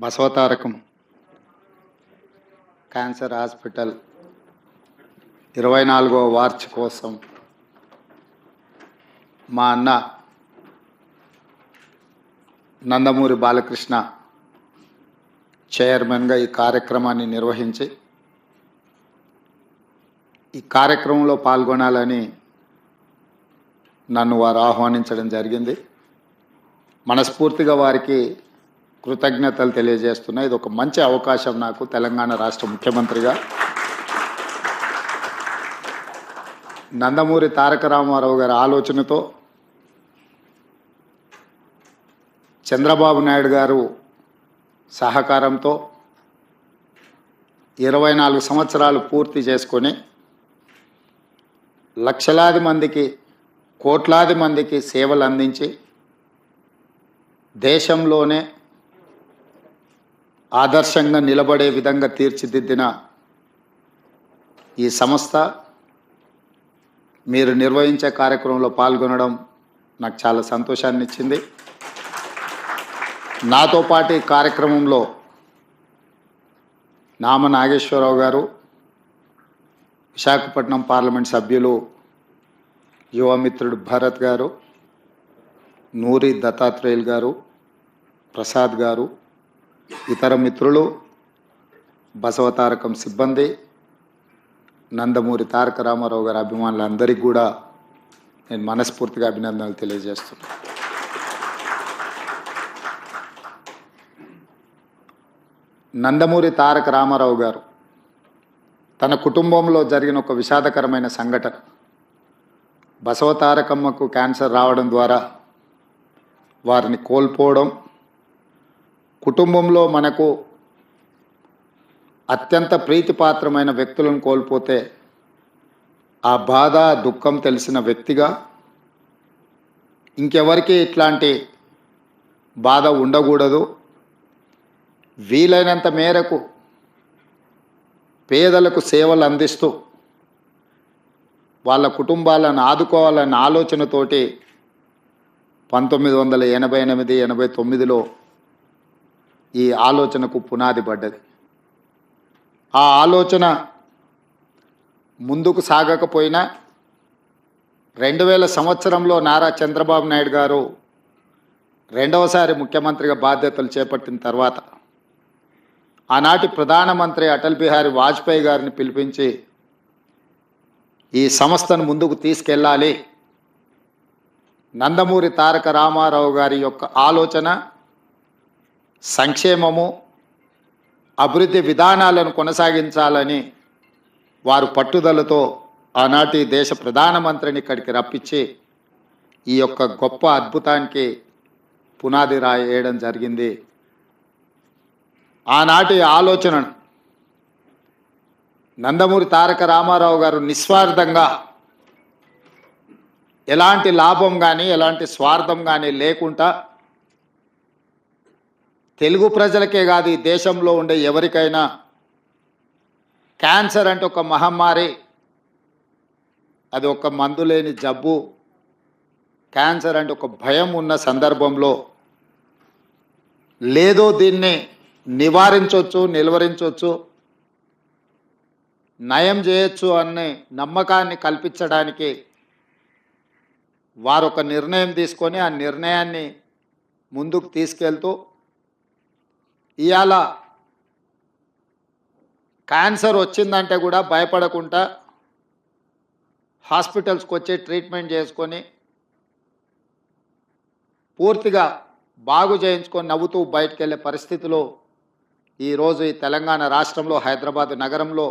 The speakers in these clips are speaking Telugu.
బసవతారకం క్యాన్సర్ హాస్పిటల్ ఇరవై నాలుగవ వార్చ్ కోసం మా అన్న నందమూరి బాలకృష్ణ చైర్మన్గా ఈ కార్యక్రమాన్ని నిర్వహించి ఈ కార్యక్రమంలో పాల్గొనాలని నన్ను వారు ఆహ్వానించడం జరిగింది. మనస్ఫూర్తిగా వారికి కృతజ్ఞతలు తెలియజేస్తున్నా. ఇది ఒక మంచి అవకాశం నాకు తెలంగాణ రాష్ట్ర ముఖ్యమంత్రిగా. నందమూరి తారక రామారావు గారి ఆలోచనతో చంద్రబాబు నాయుడు గారు సహకారంతో ఇరవై నాలుగు సంవత్సరాలు పూర్తి చేసుకొని లక్షలాది మందికి కోట్లాది మందికి సేవలు అందించి దేశంలోనే ఆదర్శంగా నిలబడే విధంగా తీర్చిదిద్దిన ఈ సంస్థ మీరు నిర్వహించే కార్యక్రమంలో పాల్గొనడం నాకు చాలా సంతోషాన్ని ఇచ్చింది నాతో పాటు ఈ కార్యక్రమంలో నామ నాగేశ్వరరావు గారు విశాఖపట్నం పార్లమెంట్ సభ్యులు యువమిత్రుడు భరత్ గారు నూరి దత్తాత్రేయులు గారు ప్రసాద్ గారు ఇతర మిత్రులు బసవతారకం సిబ్బంది నందమూరి తారక రామారావు గారి అభిమానులందరికీ కూడా నేను మనస్ఫూర్తిగా అభినందనలు తెలియజేస్తున్నాను. నందమూరి తారక రామారావు గారు తన కుటుంబంలో జరిగిన ఒక విషాదకరమైన సంఘటన. బసవతారకమ్మకు క్యాన్సర్ రావడం ద్వారా వారిని కోల్పోవడం కుటుంబంలో మనకు అత్యంత ప్రీతిపాత్రమైన వ్యక్తులను కోల్పోతే ఆ బాధ దుఃఖం తెలిసిన వ్యక్తిగా ఇంకెవరికి ఇట్లాంటి బాధ ఉండకూడదు. వీలైనంత మేరకు పేదలకు సేవలు అందిస్తూ వాళ్ళ కుటుంబాలను ఆదుకోవాలన్న ఆలోచనతోటి పంతొమ్మిది వందల ఎనభై ఎనిమిది ఎనభై తొమ్మిదిలో ఈ ఆలోచనకు పునాది పడ్డది. ఆ ఆలోచన ముందుకు సాగకపోయినా రెండు వేల సంవత్సరంలో నారా చంద్రబాబు నాయుడు గారు రెండవసారి ముఖ్యమంత్రిగా బాధ్యతలు చేపట్టిన తర్వాత ఆనాటి ప్రధానమంత్రి అటల్ బిహారీ వాజ్పేయి గారిని పిలిపించి ఈ సంస్థను ముందుకు తీసుకెళ్ళాలి. నందమూరి తారక రామారావు గారి యొక్క ఆలోచన సంక్షేమము అభివృద్ధి విధానాలను కొనసాగించాలని వారు పట్టుదలతో ఆనాటి దేశ ప్రధానమంత్రిని ఇక్కడికి రప్పించి ఈ యొక్క గొప్ప అద్భుతానికి పునాది రాయడం జరిగింది. ఆనాటి ఆలోచనను నందమూరి తారక రామారావు గారు నిస్వార్థంగా ఎలాంటి లాభం కానీ ఎలాంటి స్వార్థం కానీ లేకుండా తెలుగు ప్రజలకే కాదు ఈ దేశంలో ఉండే ఎవరికైనా. క్యాన్సర్ అంటే ఒక మహమ్మారి. అది ఒక మందు లేని జబ్బు. క్యాన్సర్ అంటే ఒక భయం ఉన్న సందర్భంలో. లేదో దీన్ని నివారించవచ్చు నిలువరించవచ్చు నయం చేయొచ్చు అనే నమ్మకాన్ని కల్పించడానికి వారొక నిర్ణయం తీసుకొని ఆ నిర్ణయాన్ని ముందుకు తీసుకెళ్తూ ఇవాళ క్యాన్సర్ వచ్చిందంటే కూడా భయపడకుండా హాస్పిటల్స్కి వచ్చి ట్రీట్మెంట్ చేసుకొని పూర్తిగా బాగు చేయించుకొని నవ్వుతూ బయటకు వెళ్ళే పరిస్థితిలో ఈరోజు ఈ తెలంగాణ రాష్ట్రంలో హైదరాబాద్ నగరంలో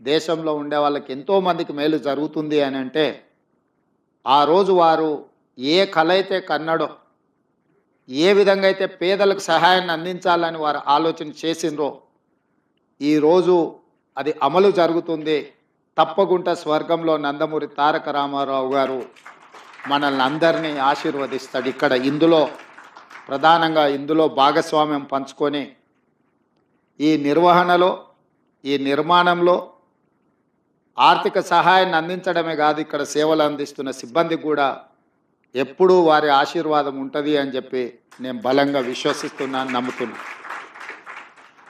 దేశంలో ఉండే వాళ్ళకి ఎంతోమందికి మేలు జరుగుతుంది అని అంటే ఆ రోజు వారు ఏ కళ అయితే కన్నడో ఏ విధంగా అయితే పేదలకు సహాయాన్ని అందించాలని వారు ఆలోచన చేసిండ్రో ఈరోజు అది అమలు జరుగుతుంది. తప్పకుండా స్వర్గంలో నందమూరి తారక రామారావు గారు మనల్ని అందరినీ ఆశీర్వదిస్తాడు. ఇక్కడ ఇందులో ప్రధానంగా ఇందులో భాగస్వామ్యం పంచుకొని ఈ నిర్వహణలో ఈ నిర్మాణంలో ఆర్థిక సహాయాన్ని అందించడమే కాదు ఇక్కడ సేవలు అందిస్తున్న సిబ్బందికి కూడా ఎప్పుడూ వారి ఆశీర్వాదం ఉంటుంది అని చెప్పి నేను బలంగా విశ్వసిస్తున్నాను నమ్ముతున్నాను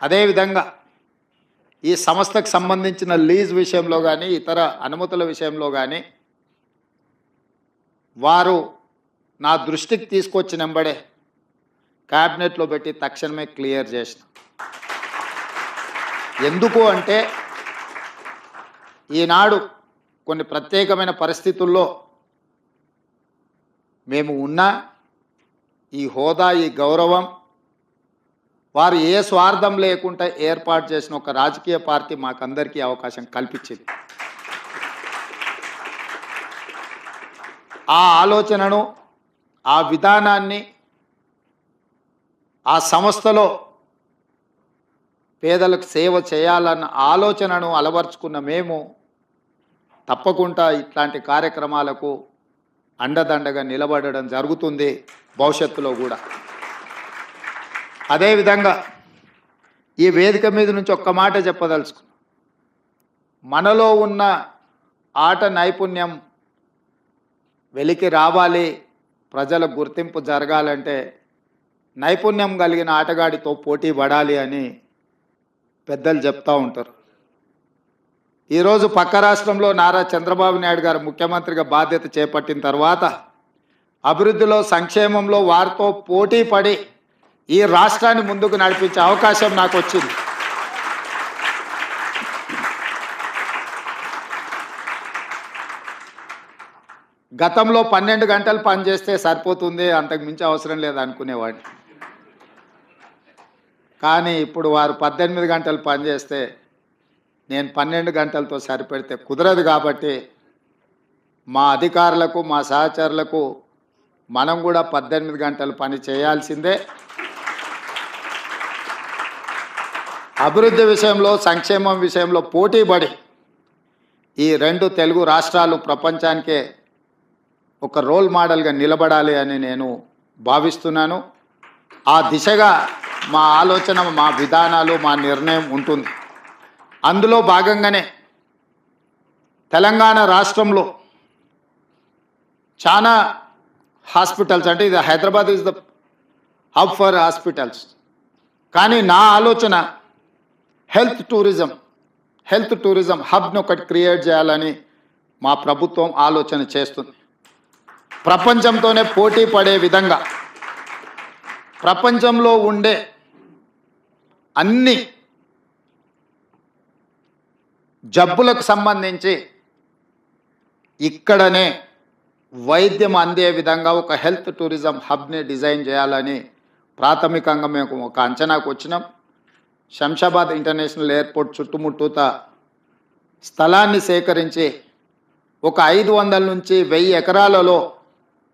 అదేవిధంగా ఈ సంస్థకు సంబంధించిన లీజ్ విషయంలో కానీ ఇతర అనుమతుల విషయంలో కానీ వారు నా దృష్టికి తీసుకొచ్చినంబడే క్యాబినెట్లో పెట్టి తక్షణమే క్లియర్ చేసిన. ఎందుకు అంటే ఈనాడు కొన్ని ప్రత్యేకమైన పరిస్థితుల్లో మేము ఉన్నా ఈ హోదా ఈ గౌరవం వారు ఏ స్వార్థం లేకుండా ఏర్పాటు చేసిన ఒక రాజకీయ పార్టీ మాకందరికీ అవకాశం కల్పించింది. ఆ ఆలోచనను ఆ విధానాన్ని ఆ సంస్థలో పేదలకు సేవ చేయాలన్న ఆలోచనను అలవర్చుకున్న మేము తప్పకుండా ఇట్లాంటి కార్యక్రమాలకు అండదండగా నిలబడడం జరుగుతుంది భవిష్యత్తులో కూడా. అదేవిధంగా ఈ వేదిక మీద నుంచి ఒక్క మాట చెప్పదలుచుకున్నాం. మనలో ఉన్న ఆట నైపుణ్యం వెలికి రావాలి ప్రజల గుర్తింపు జరగాలంటే నైపుణ్యం కలిగిన ఆటగాడితో పోటీ పడాలి అని పెద్దలు చెప్తూ ఉంటారు. ఈరోజు పక్క రాష్ట్రంలో నారా చంద్రబాబు నాయుడు గారు ముఖ్యమంత్రిగా బాధ్యత చేపట్టిన తర్వాత అభివృద్ధిలో సంక్షేమంలో వారితో పోటీ పడి ఈ రాష్ట్రాన్ని ముందుకు నడిపించే అవకాశం నాకు వచ్చింది. గతంలో పన్నెండు గంటలు పనిచేస్తే సరిపోతుంది అంతకు మించి అవసరం లేదు అనుకునేవాడిని. కానీ ఇప్పుడు వారు పద్దెనిమిది గంటలు పనిచేస్తే నేను పన్నెండు గంటలతో సరిపెడితే కుదరదు కాబట్టి మా అధికారులకు మా సహచరులకు మనం కూడా పద్దెనిమిది గంటలు పని చేయాల్సిందే. అభివృద్ధి విషయంలో సంక్షేమం విషయంలో పోటీపడి ఈ రెండు తెలుగు రాష్ట్రాలు ప్రపంచానికే ఒక రోల్ మోడల్గా నిలబడాలి అని నేను భావిస్తున్నాను. ఆ దిశగా మా ఆలోచన మా విధానాలు మా నిర్ణయం ఉంటుంది. అందులో భాగంగానే తెలంగాణ రాష్ట్రంలో చాలా హాస్పిటల్స్ అంటే ఇది Hyderabad is the hub for hospitals కానీ నా ఆలోచన హెల్త్ టూరిజం హెల్త్ టూరిజం హబ్ను ఒకటి క్రియేట్ చేయాలని మా ప్రభుత్వం ఆలోచన చేస్తుంది. ప్రపంచంతోనే పోటీ పడే విధంగా ప్రపంచంలో ఉండే అన్ని జబ్బులకు సంబంధించి ఇక్కడనే వైద్యం అందే విధంగా ఒక హెల్త్ టూరిజం హబ్ని డిజైన్ చేయాలని ప్రాథమికంగా మేము ఒక అంచనాకు వచ్చినాం. శంషాబాద్ ఇంటర్నేషనల్ ఎయిర్పోర్ట్ చుట్టుముట్టూత స్థలాన్ని సేకరించి ఒక ఐదు వందల నుంచి వెయ్యి ఎకరాలలో